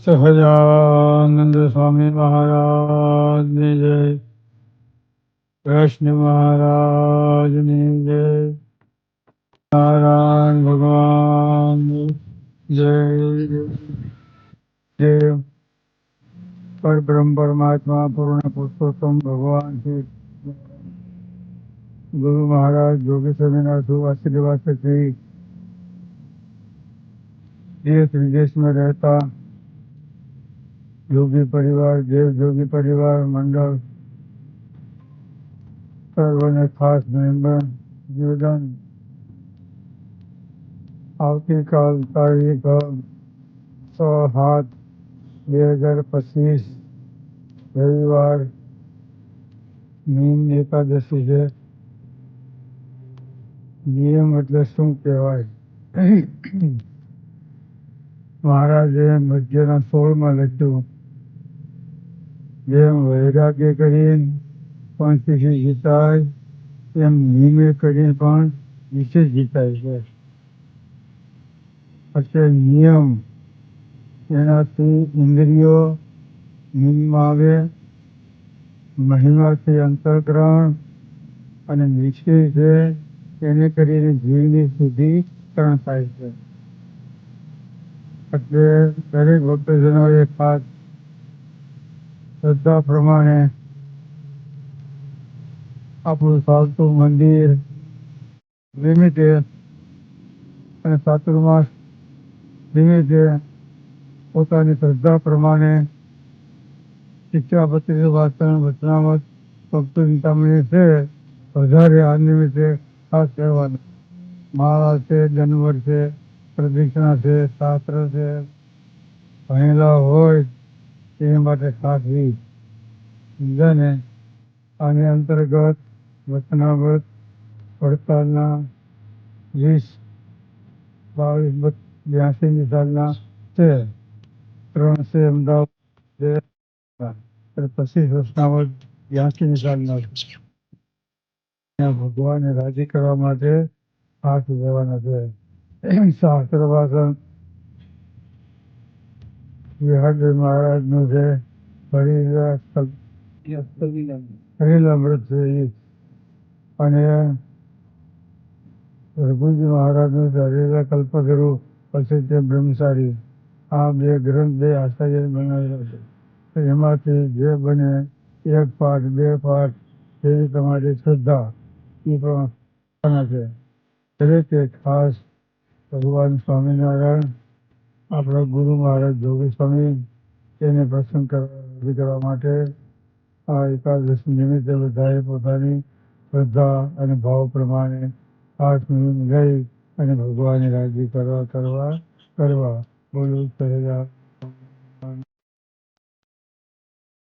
सहजानंद स्वामी महाराज ने जय। कृष्ण महाराज ने जय। नारायण भगवान जय। देव पर ब्रह्म परमात्मा पूर्ण पुरुषोत्तम भगवान श्री गुरु महाराज योगी स्वामीनाथ वासुदेवास श्री। देश विदेश में रहता। યોગી પરિવાર દેવ યોગી પરિવાર મંડળ સર્વને ખાસ મેમ્બર નિવેદન આવતીકાલ તારીખ છ સાત બે હજાર પચીસ રવિવાર નીમ એકાદશી છે નિયમ એટલે શું કહેવાય મહારાજે મધ્યના સોળમાં લખ્યું જેમ વૈરાગ્ય કરીને પણ શીખી જીતાય એમ નિયમે કરીને પણ વિશે જીતાય છે એટલે નિયમ એનાથી ઇન્દ્રિયો નિયમમાં આવે મહિમાથી અંતરગ્રહણ અને નિશ્ચય છે એને કરીને જીવની શુદ્ધિકરણ થાય છે એટલે દરેક ભક્તજનોએ ખાસ શ્રદ્ધા પ્રમાણે આપણું ચાલતું મંદિર નિમિત્તે અને ચાતુર્માસ નિમિત્તે પોતાની શ્રદ્ધા પ્રમાણે શિક્ષાપત્રી વાસણ વચનામત ભક્તો ચિંતામણી છે વધારે આ નિમિત્તે ખાસ કહેવાનું. માળા છે, જનવર છે, પ્રદક્ષિણા છે, શાસ્ત્ર છે, ભણેલા હોય તે માટે સાધવી. સમજાને આની અંતર્ગત વચનામત પડતાલના વીસ, બાવીસ બ્યાસીની સાલના છે. ત્રણ છે અમદાવાદ પછી અને બ્યાસીની સાલના છે. ત્યાં ભગવાનને રાજી કરવા માટે હાથ લેવાના છે. શાસ્ત્ર ભાષણ વિહાર મહારાજનું છે હરિલામૃત છે અને રઘુજી મહારાજનું છે હરિલા કલ્પગુરુ પછી તે બ્રહ્મચારી આ બે ગ્રંથ બે આચાર્ય બનાવ્યા છે. એમાંથી જે બને એક પાઠ બે પાઠ જેવી તમારી શ્રદ્ધા એ પ્રમાણે છે. દરેકે ખાસ ભગવાન સ્વામિનારાયણ આપણા ગુરુ મહારાજ જોગી સ્વામી તેને પ્રસન્ન કરવા કરવા માટે આ એકાદશી નિમિત્તે બધાએ પોતાની શ્રદ્ધા અને ભાવ પ્રમાણે હાથ લઈ અને ભગવાનની રાજી કરવા કરવા કરવા બોલું સહેજા